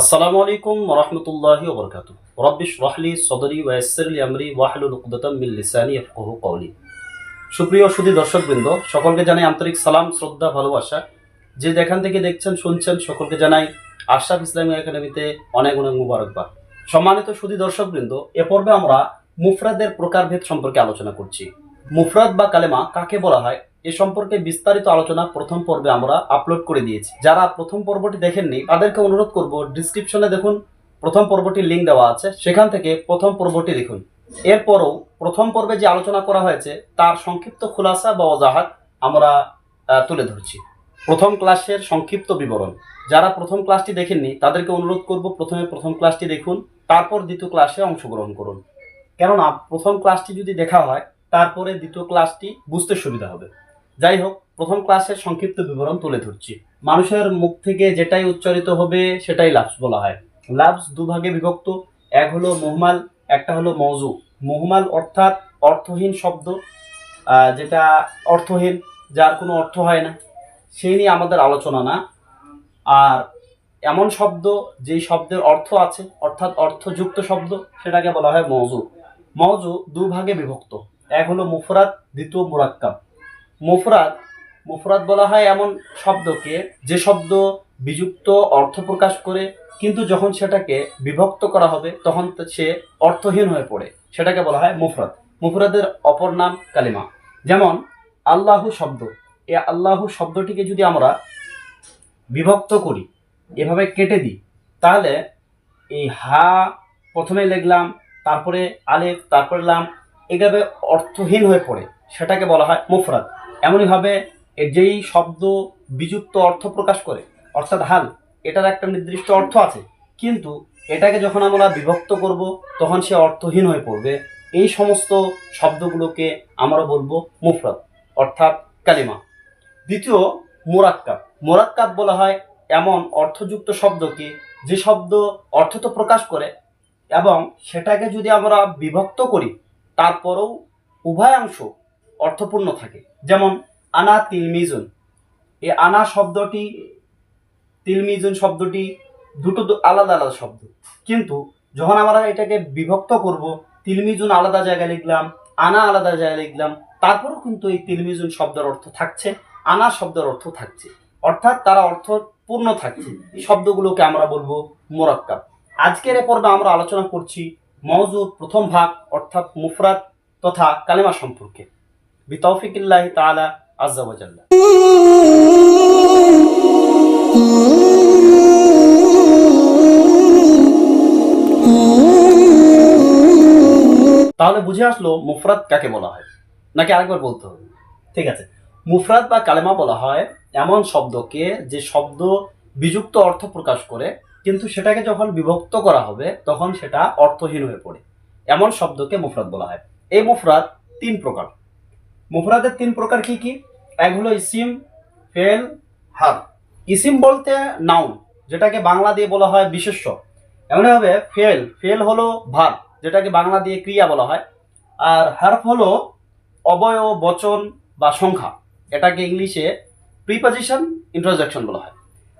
আসসালামু আলাইকুম ওরহমতুল্লাহি ওবরকাত রব্বিশ রহলি সদরি ওয়াসিরলি আমরি ওয়াহলুল উকদাতাম মিন লিসানি ইয়াফকাহু কওলি। সুপ্রিয় সুধী দর্শকবৃন্দ, সকলকে জানাই আন্তরিক সালাম, শ্রদ্ধা, ভালোবাসা। যে যেখান থেকে দেখছেন, শুনছেন, সকলকে জানাই আশরাফ ইসলামী একাডেমিতে অনেক অনেক মুবারকবাদ। সম্মানিত সুধী দর্শকবৃন্দ, এ পর্বে আমরা মুফরাদের প্রকারভেদ সম্পর্কে আলোচনা করছি। মুফরাদ বা কালেমা কাকে বলা হয়? এ সম্পর্কে বিস্তারিত আলোচনা প্রথম পর্বে আমরা আপলোড করে দিয়েছি। যারা প্রথম পর্বটি দেখেননি, তাদেরকে অনুরোধ করব ডিসক্রিপশনে দেখুন, প্রথম পর্বটির লিঙ্ক দেওয়া আছে, সেখান থেকে প্রথম পর্বটি দেখুন। এরপরও প্রথম পর্বে যে আলোচনা করা হয়েছে, তার সংক্ষিপ্ত খুলাসা বা অজাহাত আমরা তুলে ধরছি। প্রথম ক্লাসের সংক্ষিপ্ত বিবরণ। যারা প্রথম ক্লাসটি দেখেননি, তাদেরকে অনুরোধ করব প্রথমে প্রথম ক্লাসটি দেখুন, তারপর দ্বিতীয় ক্লাসে অংশগ্রহণ করুন। কেননা, প্রথম ক্লাসটি যদি দেখা হয় তারপরে দ্বিতীয় ক্লাসটি বুঝতে সুবিধা হবে। যাই হোক, প্রথম ক্লাসের সংক্ষিপ্ত বিবরণ তুলে ধরছি। মানুষের মুখ থেকে যেটাই উচ্চারিত হবে, সেটাই লাভস বলা হয়। লাভস দুভাগে বিভক্ত। এক হলো মুহমাল, একটা হলো মৌজু মুহমাল অর্থাৎ অর্থহীন শব্দ যেটা অর্থহীন, যার কোনো অর্থ হয় না। সেই নিয়ে আমাদের আলোচনা না। আর এমন শব্দ, যেই শব্দের অর্থ আছে, অর্থাৎ অর্থযুক্ত শব্দ, সেটাকে বলা হয় মৌজু মৌজু দুভাগে বিভক্ত। এক হলো মুফরাদ, দ্বিতীয় মুরাক্কাব। মুফরাদ মুফরাদ বলা হয় এমন শব্দকে যে শব্দ বিযুক্ত, অর্থ প্রকাশ করে, কিন্তু যখন সেটাকে বিভক্ত করা হবে, তখন সে অর্থহীন হয়ে পড়ে। সেটাকে বলা হয় মুফরাদ। মুফরাদের অপর নাম কালিমা। যেমন, আল্লাহু শব্দ। এই আল্লাহু শব্দটিকে যদি আমরা বিভক্ত করি, এভাবে কেটে দিই, তাহলে এই হা প্রথমে লিখলাম, তারপরে আলেফ, তারপরে লাম এভাবে অর্থহীন হয়ে পড়ে, সেটাকে বলা হয় মুফরাদ। এমনইভাবে এর যেই শব্দ বিযুক্ত অর্থ প্রকাশ করে, অর্থাৎ হাল, এটার একটা নির্দিষ্ট অর্থ আছে। কিন্তু এটাকে যখন আমরা বিভক্ত করব, তখন সে অর্থহীন হয়ে পড়বে। এই সমস্ত শব্দগুলোকে আমরা বলব মুফরাদ, অর্থাৎ কালিমা। দ্বিতীয়, মোরাক্কাব। মোরাক্কাব বলা হয় এমন অর্থযুক্ত শব্দকে, যে শব্দ অর্থ তো প্রকাশ করে, এবং সেটাকে যদি আমরা বিভক্ত করি তারপরেও উভয়াংশ অর্থপূর্ণ থাকে। যেমন আনা তিলমিজুন। এই আনা শব্দটি, তিলমিজুন শব্দটি দুটো আলাদা আলাদা শব্দ। কিন্তু যখন আমরা এটাকে বিভক্ত করব, তিলমিজুন আলাদা জায়গায় লিখলাম, আনা আলাদা জায়গায় লিখলাম, তারপরেও কিন্তু এই তিলমিজুন শব্দের অর্থ থাকছে, আনা শব্দের অর্থ থাকছে। অর্থাৎ তারা অর্থ পূর্ণ থাকছে। এই শব্দগুলোকে আমরা বলব মোরাক্কাব। আজকের এ পর্বে আমরা আলোচনা করছি মওজুর প্রথম ভাগ, অর্থাৎ মুফরাদ তথা কালেমা সম্পর্কে। বিতৌফিকিল্লাহি তাআলা আজ্জা ওয়া জাল্লা। তাহলে বুঝে আসলো মুফরাদ কাকে বলা হয়। নাকি আরেকবার বলতে হবে? ঠিক আছে। মুফরাদ বা কালেমা বলা হয় এমন শব্দকে যে শব্দ বিযুক্ত অর্থ প্রকাশ করে কিন্তু সেটাকে যখন বিভক্ত করা হবে, তখন সেটা অর্থহীন হয়ে পড়ে। এমন শব্দকে মুফরাদ বলা হয়। এই মুফরাদ তিন প্রকার। মুফরাদের তিন প্রকার কি কি? এক হলো ইসিম, ফেল, হার। ইসিম বলতে নাউন যেটাকে বাংলা দিয়ে বলা হয় বিশেষ্য। এমনভাবে ফেল ফেল হলো ভার, যেটাকে বাংলা দিয়ে ক্রিয়া বলা হয়। আর হার্ফ হলো অবয়ব, বচন বা সংখ্যা। এটাকে ইংলিশে প্রিপজিশন ইন্ট্রোজাকশন বলা হয়।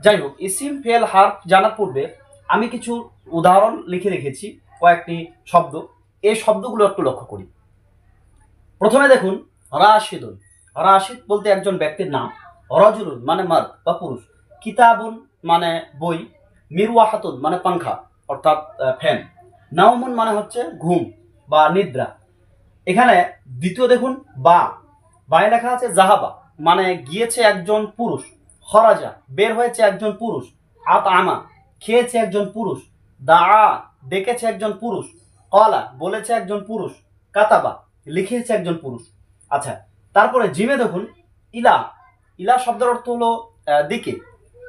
যাই হোক ইসিম ফেল হার্ফ জানার পূর্বে আমি কিছু উদাহরণ লিখে রেখেছি, কয়েকটি শব্দ। এই শব্দগুলো একটু লক্ষ্য করি। প্রথমে দেখুন, রাশিদুন। রাশিদ বলতে একজন ব্যক্তির নাম। রজুলুন মানে মার্দ বা পুরুষ। কিতাবুন মানে বই। মিরওয়াহাতুন মানে পাংখা, অর্থাৎ ফ্যান। নাউমুন মানে হচ্ছে ঘুম বা নিদ্রা। এখানে দ্বিতীয় দেখুন, বা। বায়ে লেখা আছে জাহাবা মানে গিয়েছে একজন পুরুষ। খরাজা, বের হয়েছে একজন পুরুষ আত আমা খেয়েছে একজন পুরুষ দা ডেকেছে একজন পুরুষ কলা বলেছে একজন পুরুষ, কাতাবা লিখেছে একজন পুরুষ। আচ্ছা তারপরে জিমে দেখুন, ইলা ইলা শব্দের অর্থ হলো দিকে,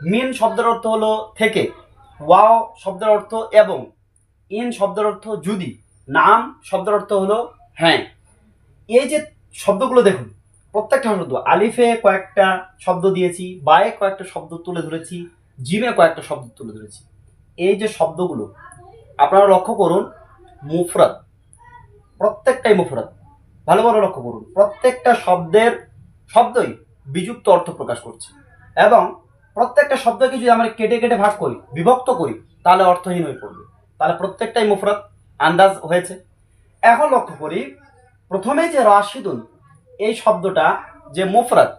মিন শব্দের অর্থ হলো থেকে, ওয়াও শব্দের অর্থ এবং, ইন শব্দের অর্থ যদি, নাম শব্দের অর্থ হলো হ্যাঁ। এই যে শব্দগুলো দেখুন প্রত্যেকটা শব্দ আলিফে কয়েকটা শব্দ দিয়েছি, বায়ে কয়েকটা শব্দ তুলে ধরেছি, জিমে কয়েকটা শব্দ তুলে ধরেছি। এই যে শব্দগুলো, আপনারা লক্ষ্য করুন, মুফরাদ, প্রত্যেকটাই মুফরাদ। ভালো ভালো লক্ষ্য করুন, প্রত্যেকটা শব্দের শব্দই বিযুক্ত অর্থ প্রকাশ করছে। এবং প্রত্যেকটা শব্দকে যদি আমরা কেটে কেটে ভাগ করি, বিভক্ত করি, তাহলে অর্থহীন হয়ে পড়বে। তাহলে প্রত্যেকটাই মুফরাত আন্দাজ হয়েছে। এখন লক্ষ্য করি, প্রথমে যে রাশিদুন এই শব্দটা যে মুফরাদ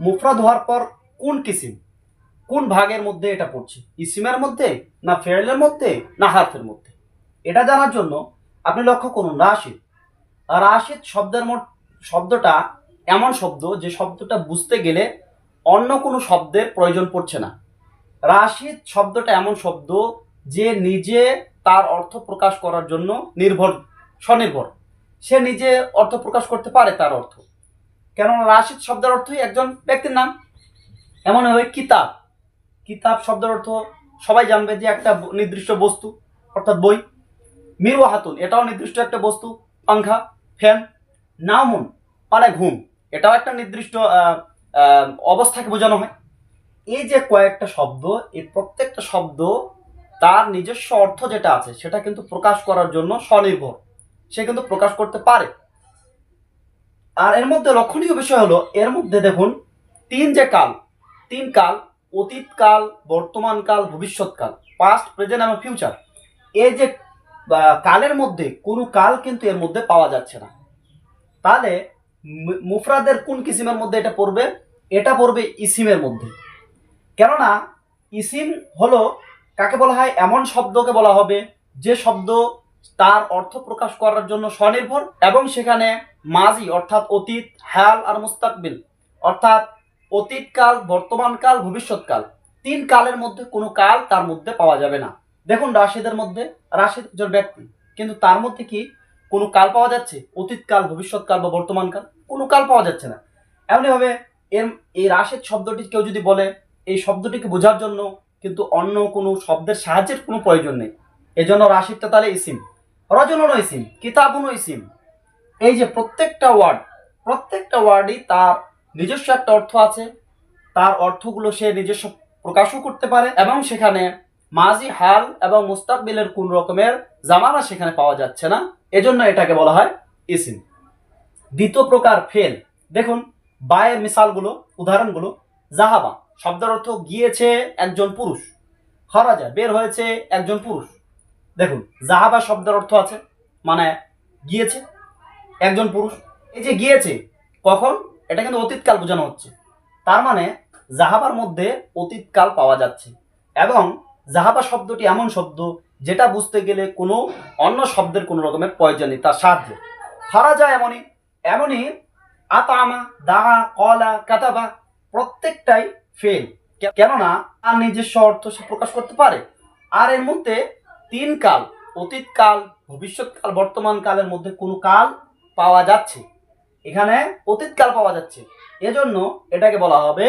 মুফরাদ হওয়ার পর কোন কিসিম? কোন ভাগের মধ্যে এটা পড়ছে? ইসিমের মধ্যে না ফেরেলের মধ্যে না হারফের মধ্যে? এটা জানার জন্য আপনি লক্ষ্য করুন, রাশিদ। রাশিদ শব্দের শব্দটা এমন শব্দ যে শব্দটা বুঝতে গেলে অন্য কোনো শব্দের প্রয়োজন পড়ছে না। রাশিদ শব্দটা এমন শব্দ যে নিজে তার অর্থ প্রকাশ করার জন্য নির্ভর স্বনির্ভর। সে নিজে অর্থ প্রকাশ করতে পারে তার অর্থ। কেননা রাশিদ শব্দের অর্থই একজন ব্যক্তির নাম। এমন হবে কিতাব। কিতাব শব্দের অর্থ সবাই জানবে যে একটা নির্দিষ্ট বস্তু, অর্থাৎ বই। মিরু হাতুন, এটাও নির্দিষ্ট একটা বস্তু। পাংখা, ফ্যান নামুন মানে ঘুম। এটাও একটা নির্দিষ্ট অবস্থাকে বোঝানো হয়। এই যে কয়েকটা শব্দ, এই প্রত্যেকটা শব্দ তার নিজস্ব অর্থ যেটা আছে, সেটা কিন্তু প্রকাশ করার জন্য স্বনির্ভর। সে কিন্তু প্রকাশ করতে পারে। আর এর মধ্যে লক্ষণীয় বিষয় হলো, এর মধ্যে দেখুন, তিন যে কাল, তিন কাল অতীতকাল বর্তমানকাল ভবিষ্যৎকাল পাস্ট প্রেজেন্ট এবং ফিউচার এই যে কালের মধ্যে কোনো কাল কিন্তু এর মধ্যে পাওয়া যাচ্ছে না। তাহলে মুফরাদের কোন কিসিমের মধ্যে এটা পড়বে? এটা পড়বে ইসিমের মধ্যে। কেননা, ইসিম হলো, কাকে বলা হয়? এমন শব্দকে বলা হবে, যে শব্দ তার অর্থ প্রকাশ করার জন্য স্বনির্ভর এবং সেখানে মাজি, অর্থাৎ অতীত হাল আর মুস্তাকবিল। অর্থাৎ অতীতকাল, বর্তমানকাল, ভবিষ্যৎকাল। তিন কালের মধ্যে কোনো কাল তার মধ্যে পাওয়া যাবে না। দেখুন রাশিদের মধ্যে রাশিদ একজন ব্যক্তি। কিন্তু তার মধ্যে কি কোনো কাল পাওয়া যাচ্ছে? অতীতকাল, ভবিষ্যৎকাল বা বর্তমানকাল? কোনো কাল পাওয়া যাচ্ছে না। এমনিভাবে এর এই রাশিদ শব্দটি কেউ যদি বলে, এই শব্দটিকে বোঝার জন্য কিন্তু অন্য কোনো শব্দের সাহায্যের কোনো প্রয়োজন নেই। এজন্য রাশিদটা তাহলে ইসিম রজনও ইসিম কিতাবুনও ইসিম এই যে প্রত্যেকটা ওয়ার্ড প্রত্যেকটা ওয়ার্ডই তার নিজস্ব একটা অর্থ আছে। তার অর্থগুলো সে নিজস্ব প্রকাশও করতে পারে এবং সেখানে মাজি হাল এবং মুস্তাকবিলের কোন রকমের জামানা সেখানে পাওয়া যাচ্ছে না। এজন্য এটাকে বলা হয় ইসিম। দ্বিতীয় প্রকার ফেল, দেখুন, বায়ের মিসালগুলো, উদাহরণগুলো, জাহাবা, শব্দের অর্থ গিয়েছে একজন পুরুষ, খরাজা, বের হয়েছে একজন পুরুষ। দেখুন, জাহাবা শব্দের অর্থ আছে মানে গিয়েছে একজন পুরুষ। এই যে গিয়েছে, কখন? এটা কিন্তু অতীতকাল বোঝানো হচ্ছে। তার মানে জাহাবার মধ্যে অতীতকাল পাওয়া যাচ্ছে। এবং জাহাবা শব্দটি এমন শব্দ যেটা বুঝতে গেলে কোনো অন্য শব্দের কোনো রকমের প্রয়োজন নেই, তার সাহায্যে। খরাজা এমনই এমনই আতামা, দাহা, কলা, কাতাবা প্রত্যেকটাই ফেল কেননা তার নিজস্ব অর্থ সে প্রকাশ করতে পারে। আর এর মধ্যে তিন কাল, অতীতকাল, ভবিষ্যৎকাল, বর্তমান কালের মধ্যে কোনো কাল পাওয়া যাচ্ছে। এখানে অতীতকাল পাওয়া যাচ্ছে। এজন্য এটাকে বলা হবে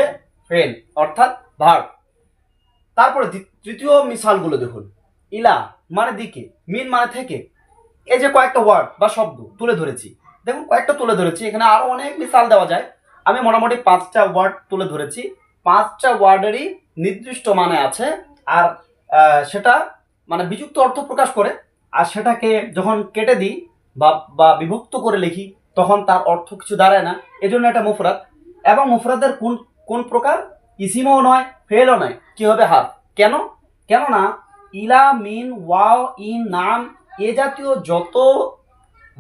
ফেল অর্থাৎ ভার্ব। তারপরে তৃতীয় মিসালগুলো দেখুন। ইলা মানে দিকে, মিন মানে থেকে। এই যে কয়েকটা ওয়ার্ড বা শব্দ তুলে ধরেছি। দেখুন, কয়েকটা তুলে ধরেছি। এখানে আরও অনেক মিসাল দেওয়া যায়। আমি মোটামুটি পাঁচটা ওয়ার্ড তুলে ধরেছি। পাঁচটা ওয়ার্ডেরই নির্দিষ্ট মানে আছে। আর সেটা মানে বিযুক্ত অর্থ প্রকাশ করে। আর সেটাকে যখন কেটে দিই বা বা বিভক্ত করে লিখি, তখন তার অর্থ কিছু দাঁড়ায় না। এজন্য এটা মুফরাদ। এবং মুফরাদের কোন কোন প্রকার? ইসিমও নয়, ফেলও নয়। কি হবে হার? কেন? কেননা ইলা, মিন, ওয়াও, ইন, নাম, এ জাতীয় যত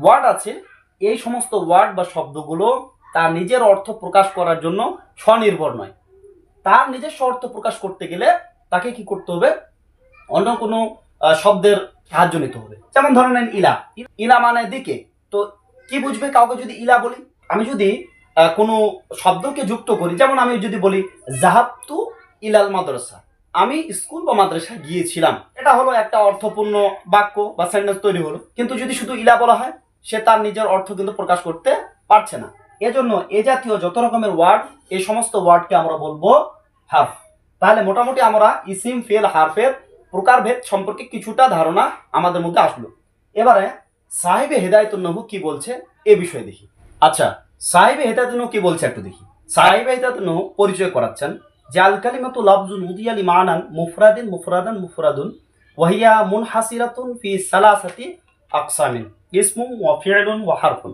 ওয়ার্ড আছে, এই সমস্ত ওয়ার্ড বা শব্দগুলো তার নিজের অর্থ প্রকাশ করার জন্য স্বনির্ভর নয়। তার নিজস্ব অর্থ প্রকাশ করতে গেলে তাকে কি করতে হবে? অন্য কোনো শব্দের সাহায্য নিতে হবে। যেমন ধরে নেন ইলা। ইলা মানে দিকে। তো কি বুঝবে কাউকে যদি ইলা বলি? আমি যদি কোনো শব্দকে যুক্ত করি, যেমন আমি যদি বলি, জাহাবতু ইলাল মাদ্রাসা। আমি স্কুল বা মাদ্রাসায় গিয়েছিলাম। এটা হলো একটা অর্থপূর্ণ বাক্য বা সেন্টেন্স তৈরি হলো। কিন্তু যদি শুধু ইলা বলা হয়, সে তার নিজের অর্থ কিন্তু প্রকাশ করতে পারছে না। এজন্য এ জাতীয় যত রকমের ওয়ার্ড এই সমস্ত ওয়ার্ডকে আমরা বলব হার্ফ। তাহলে মোটামুটি আমরা ইসিম, ফেল, হারফের প্রকারভেদ সম্পর্কে কিছুটা ধারণা আমাদের মধ্যে আসলো। এবারে সাহেবে হেদায়তুল নহু কি বলছে এ বিষয়ে দেখি। আচ্ছা সাহেবে হেদায়তুল নহু কি বলছে একটু দেখি। সাহেবে হেদায়তুল নহু পরিচয় করাচ্ছেন যে আল কালিমাতু লাফজুন উদিয়ালি মানান মুফরাদিন মুফরাদান মুফরাদুন, ওয়াহিয়া মুনহাসিরাতুন ফি সালাসাতি আকসামিন ইসমুম ওয়া ফি'লুন ওয়া হারফুন।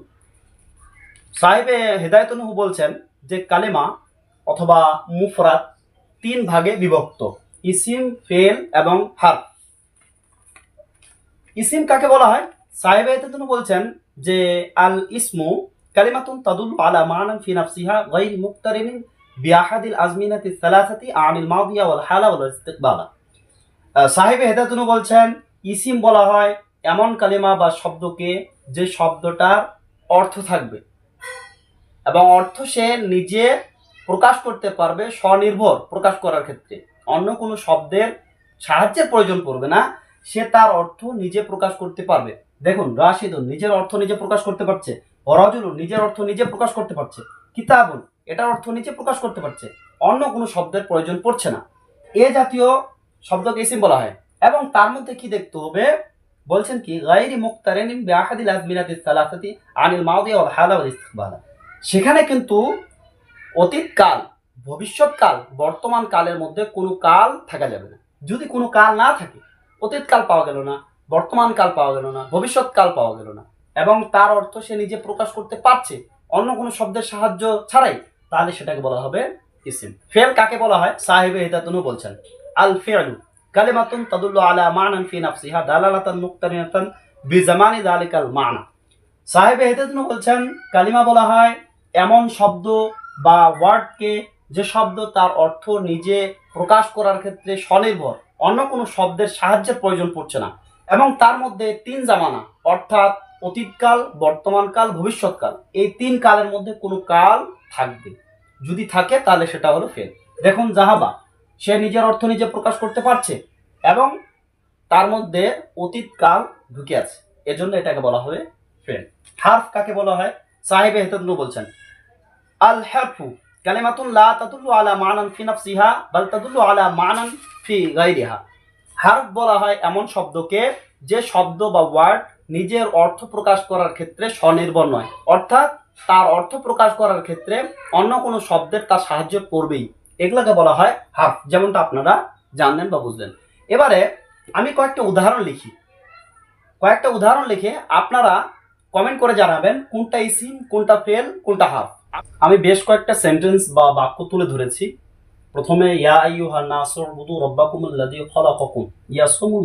সাহেবে হেদায়তুল নহু বলছেন যে কালেমা অথবা মুফরাদ তিন ভাগে বিভক্ত। ইসিম, ফেল এবং হার। ইসিম কাকে বলা হয়? সাহেব বলছেন যে, আল ইসমু কালিমাতুন তাদুল আলা মানান ফি নাফসিহা গায়র মুক্তারিনিন বিআহাদিল আজমিনাতি সালাসাতি আনিল মাদিয়া ওয়াল হালা ওয়াল ইস্তিকবালা। সাহেব হেদাতুন বলছেন, ইসিম বলা হয় এমন কালিমা বা শব্দকে যে শব্দটার অর্থ থাকবে এবং অর্থ সে নিজে প্রকাশ করতে পারবে স্বনির্ভর প্রকাশ করার ক্ষেত্রে। অন্য কোনো শব্দের সাহায্যের প্রয়োজন পড়বে না, সে তার অর্থ নিজে প্রকাশ করতে পারবে। দেখুন রাশিদুন নিজের অর্থ নিজে প্রকাশ করতে পারছে অরাজুলুন নিজের অর্থ নিজে প্রকাশ করতে পারছে কিতাবুন এটার অর্থ নিজে প্রকাশ করতে পারছে, অন্য কোনো শব্দের প্রয়োজন পড়ছে না। এ জাতীয় শব্দকে ইসিম বলা হয়। এবং তার মধ্যে কি দেখতে হবে? বলছেন কি, গায়রি মুক্তারিন বিআহাদিল আজমিনাতি সালাসাতি আনিল মাউদিয়া ওয়াল হালা সেখানে কিন্তু অতীতকাল ভবিষ্যৎকাল, বর্তমান কালের মধ্যে কোনো কাল থাকা যাবে না। যদি কোনো কাল না থাকে, অতীতকাল পাওয়া গেল না, বর্তমান কাল পাওয়া গেল না, ভবিষ্যৎকাল পাওয়া গেল না, এবং তার অর্থ সে নিজে প্রকাশ করতে পারছে, অন্য কোনো শব্দের সাহায্য ছাড়াই, তাহলে সেটাকে বলা হবে ইসিম। ফেল কাকে বলা হয়? সাহেবে হিদাতুনু বলছেন। আল ফিআলু কালিমাতুন তাদুল্লু আলা মানান ফি নাফসিহা দালালাতান মুক্তারিনাতান বিজামানি যালিকাল মানা। সাহেবে হিদাতুনু বলছেন, কালিমা বলা হয় এমন শব্দ বা ওয়ার্ডকে যে শব্দ তার অর্থ নিজে প্রকাশ করার ক্ষেত্রে স্বনির্ভর। অন্য কোনো শব্দের সাহায্যের প্রয়োজন পড়ছে না। এবং তার মধ্যে তিন জামানা, অর্থাৎ অতীতকাল, বর্তমানকাল, ভবিষ্যৎকাল, এই তিন কালের মধ্যে কোনো কাল থাকবে। যদি থাকে, তাহলে সেটা হলো ফেল দেখুন, জাহাবা, সে নিজের অর্থ নিজে প্রকাশ করতে পারছে এবং তার মধ্যে অতীতকাল ঢুকে আছে। এজন্য এটাকে বলা হবে ফেল হার্ফ কাকে বলা হয়? সাহেবে হেতদনু বলছেন। আল হারফু কালিমাতুন লা তাদুল্লু আলা মানান ফি নাফসিহা বাল তাদুল্লু আলা মানান ফি গায়রিহা হারফ বলা হয় এমন শব্দকে যে শব্দ বা ওয়ার্ড নিজের অর্থ প্রকাশ করার ক্ষেত্রে স্বনির্ভর নয়। অর্থাৎ তার অর্থ প্রকাশ করার ক্ষেত্রে অন্য কোনো শব্দের তার সাহায্য করবেই। এগুলোকে বলা হয় হার্ফ, যেমনটা আপনারা জানলেন বা বুঝলেন। এবারে আমি কয়েকটা উদাহরণ লিখি। কয়েকটা উদাহরণ লিখে আপনারা কমেন্ট করে জানাবেন কোনটা ইসিম কোনটা ফেল কোনটা হাফ আমি বেশ কয়েকটা সেন্টেন্স বা বাক্য তুলে ধরেছি। প্রথমে, ইয়া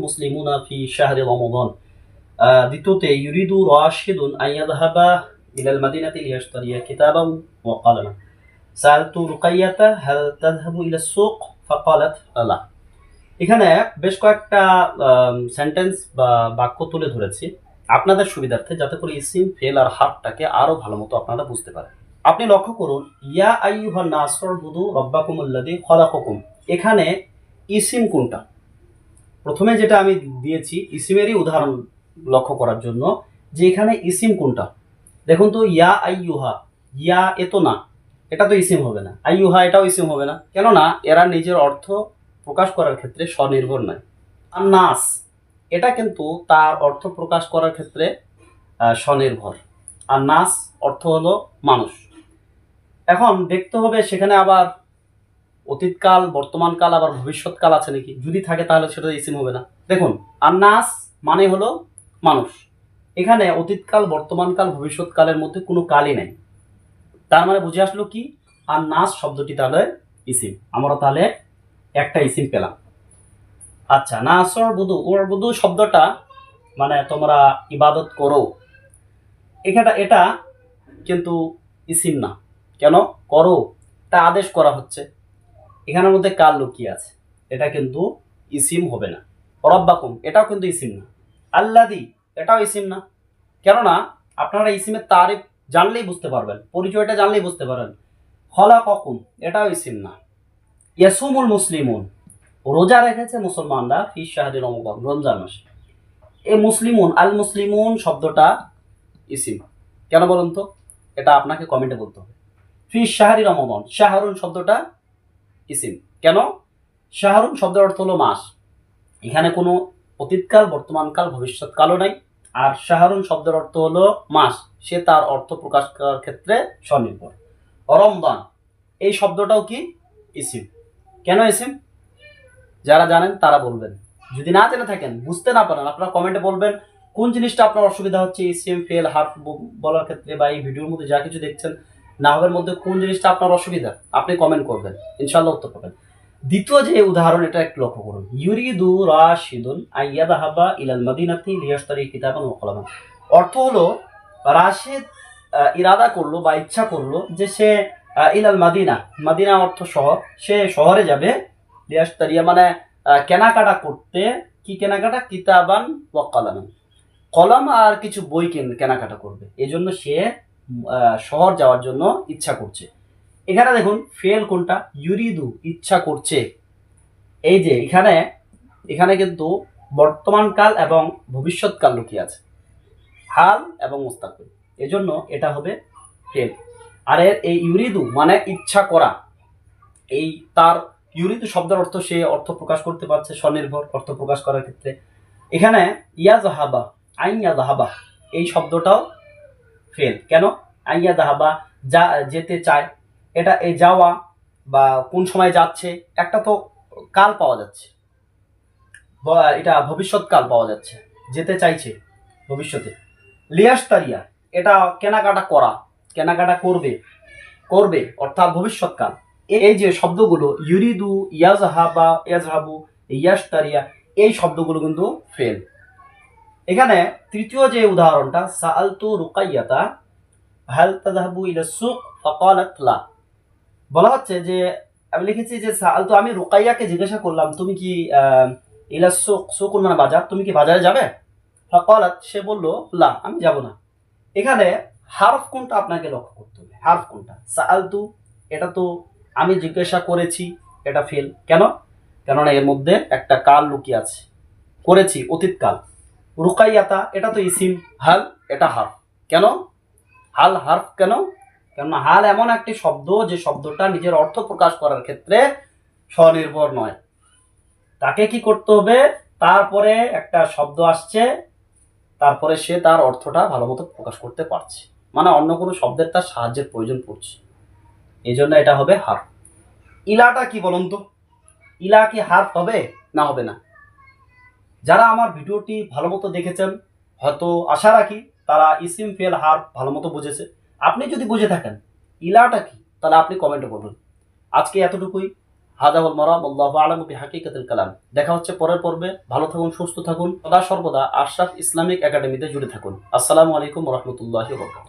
মুসলিমুনা ফি শাহরি রমাদান। দ্বিতীয়তে, ইউরিদু রাশিদুন আন ইয়াযহাবা ইলাল মাদিনাতি লিয়াশতারিয়া ওয়া সালতু রুকাইয়াতা হাল তাযহাবু ইলা সুক ফাকালাত এখানে বেশ কয়েকটা সেন্টেন্স বা বাক্য তুলে ধরেছি। আপনাদের সুবিধার্থে যাতে করে ইসিম ফেল আর হাফটাকে আরও ভালো মতো আপনারা বুঝতে পারেন। আপনি লক্ষ্য করুন, ইয়া আইয়ুহা নাসর বুদু রব্বাকুমুল্লাদি খলাকুম এখানে ইসিম কোনটা? প্রথমে যেটা আমি দিয়েছি, ইসিমেরই উদাহরণ লক্ষ্য করার জন্য, যে এখানে ইসিম কোনটা? দেখুন তো, ইয়া আইয়ুহা, ইয়া এতো না, এটা তো ইসিম হবে না। আইয়ুহা এটাও ইসিম হবে না। কেননা, এরা নিজের অর্থ প্রকাশ করার ক্ষেত্রে স্বনির্ভর নয়। আর নাস, এটা কিন্তু তার অর্থ প্রকাশ করার ক্ষেত্রে স্বনির্ভর। আর নাস অর্থ হলো মানুষ। এখন দেখতে হবে সেখানে আবার অতীতকাল, বর্তমানকাল, আবার ভবিষ্যৎকাল আছে নাকি? যদি থাকে তাহলে সেটা ইসিম হবে না। দেখুন আর নাস মানে হলো মানুষ। এখানে অতীতকাল, বর্তমানকাল, ভবিষ্যৎকালের মধ্যে কোনো কালই নেই। তার মানে বুঝে আসলো কি? আর নাস শব্দটি তাহলে ইসিম আমরা তাহলে একটা ইসিম পেলাম। আচ্ছা নাসর বুধু ওর বুধু শব্দটা মানে তোমরা ইবাদত করো। এখানে এটা কিন্তু ইসিম না। কেন? করো। তা আদেশ করা হচ্ছে। এখানের মধ্যে কাল লুকিয়ে আছে? এটা কিন্তু ইসিম হবে না। রব্বাকুম এটাও কিন্তু ইসিম না। আল্লাদি, এটাও ইসিম না। কেননা, আপনারা ইসিমের তারিফ জানলেই বুঝতে পারবেন, পরিচয়টা জানলেই বুঝতে পারেন হলা ককুম এটাও ইসিম না। ইয়াসুমুল মুসলিমুন, রোজা রেখেছে মুসলমানরা ফি শাহরি রমজান রমজান মাসে। এই মুসলিমুন, আল মুসলিমুন শব্দটা ইসিম। কেন বলুন তো? এটা আপনাকে কমেন্টে বলতে হবে। ফি শাহরি রমজান। শাহরুন শব্দটা ইসিম। কেন? শাহরুন শব্দের অর্থ হলো মাস। এখানে কোনো অতীতকাল, বর্তমানকাল, ভবিষ্যৎকালও নাই। আর শাহরুন শব্দের অর্থ হলো মাস। সে তার অর্থ প্রকাশ করার ক্ষেত্রে স্বনির্ভর। রমদান এই শব্দটাও কি? ইসিম। কেন ইসিম? যারা জানেন তারা বলবেন। যদি না জেনে থাকেন, বুঝতে না পারেন, আপনারা কমেন্টে বলবেন, কোন জিনিসটা আপনার অসুবিধা হচ্ছে? ইসিএম ফেল, হার্ফ বলার ক্ষেত্রে বা এই ভিডিওর মধ্যে যা কিছু দেখছেন না হবের মধ্যে কোন জিনিসটা আপনার অসুবিধা, আপনি কমেন্ট করবেন ইনশাল্লাহ উত্তর পাবেন। দ্বিতীয় যে উদাহরণ, এটা একটু লক্ষ্য করুন। ইউরিদু রাশিদুন আইয়াদাহাবা ইলাল মাদিনাতি লিয়াশতারি কিতাবান ওয়া কলামান। অর্থ হলো, রাশিদ ইরাদা করল বা ইচ্ছা করল যে সে ইলাল মাদিনা মাদিনা অর্থ শহর, সে শহরে যাবে, লিয়াশতারিয়া মানে কেনাকাটা করতে, কি কেনাকাটা? কিতাবান ওয়া কলামান। কলম আর কিছু বই কেন- কেনাকাটা করবে। এজন্য সে শহর যাওয়ার জন্য ইচ্ছা করছে। এখানে দেখুন, ফেল কোনটা? ইউরিদু ইচ্ছা করছে। এই যে এখানে এখানে কিন্তু বর্তমান কাল এবং ভবিষ্যৎকাল লুকিয়ে আছে। হাল এবং মুস্তাকবিল এজন্য এটা হবে ফেল। আর এর এই ইউরিদু মানে ইচ্ছা করা। এই তার ইউরিদু শব্দের অর্থ সে অর্থ প্রকাশ করতে পারছে, স্বনির্ভর অর্থ প্রকাশ করার ক্ষেত্রে। এখানে ইয়াজাহাবা, আইন ইয়াজাহাবা, এই শব্দটাও ফেল। কেন? আইয়া দাহাবা যা যেতে চায়। এটা এই যাওয়া বা কোন সময় যাচ্ছে, একটা তো কাল পাওয়া যাচ্ছে। এটা ভবিষ্যৎকাল পাওয়া যাচ্ছে। যেতে চাইছে ভবিষ্যতে। লিয়াস্তারিয়া এটা কেনাকাটা করা, কেনাকাটা করবে করবে, অর্থাৎ ভবিষ্যৎকাল এই যে শব্দগুলো, ইউরিদু, ইয়াজহাবা, ইয়াজহাবু, ইয়াস্তারিয়া, এই শব্দগুলো কিন্তু ফেল। এখানে তৃতীয় যে উদাহরণটা, সাআলতু রুকাইয়াতা, হাল ইলা বলা হচ্ছে যে, আমি লিখেছি যে, সাআলতু, আমি রুকাইয়াকে জিজ্ঞাসা করলাম, তুমি কি ইলা সুক সুকুন মানে বাজার, তুমি কি বাজারে যাবে? ফাকালাত, সে বলল, লা, আমি যাব না। এখানে হারফ কোনটা আপনাকে লক্ষ্য করতে হবে? হারফ কোনটা? সাআলতু, এটা তো আমি জিজ্ঞাসা করেছি, এটা ফেল। কেন? কেননা এর মধ্যে একটা কাল লুকিয়ে আছে। করেছি, অতীত কাল। রুকাইয়াতা, এটা তো ইসিম। হাল, এটা হারফ। কেন? হাল হারফ কেন? কেননা হাল এমন একটি শব্দ, যে শব্দটা নিজের অর্থ প্রকাশ করার ক্ষেত্রে স্বনির্ভর নয়। তাকে কি করতে হবে? তারপরে একটা শব্দ আসছে, তারপরে সে তার অর্থটা ভালো মতো প্রকাশ করতে পারছে। মানে অন্য কোনো শব্দের তার সাহায্যের প্রয়োজন পড়ছে। এই জন্য এটা হবে হার্ফ। ইলাটা কি বলুন তো? ইলা কি হার্ফ হবে? না হবে না। যারা আমার ভিডিওটি ভালো মতো দেখেছেন, হয়তো আশা রাখি তারা ইসিম ফেল হার ভালো মতো বুঝেছে। আপনি যদি বুঝে থাকেন ইলাটা কি, তাহলে আপনি কমেন্টে বলুন আজকে এতটুকুই। হাজাবুল মরাম আল্লাহ আলম হাকিকাতুল কালাম। দেখা হচ্ছে পরের পর্বে। ভালো থাকুন, সুস্থ থাকুন। সদা সর্বদা আশরাফ ইসলামিক একাডেমিতে জুড়ে থাকুন। আসসালামু আলাইকুম রহমতুল্লাহ বরকাত.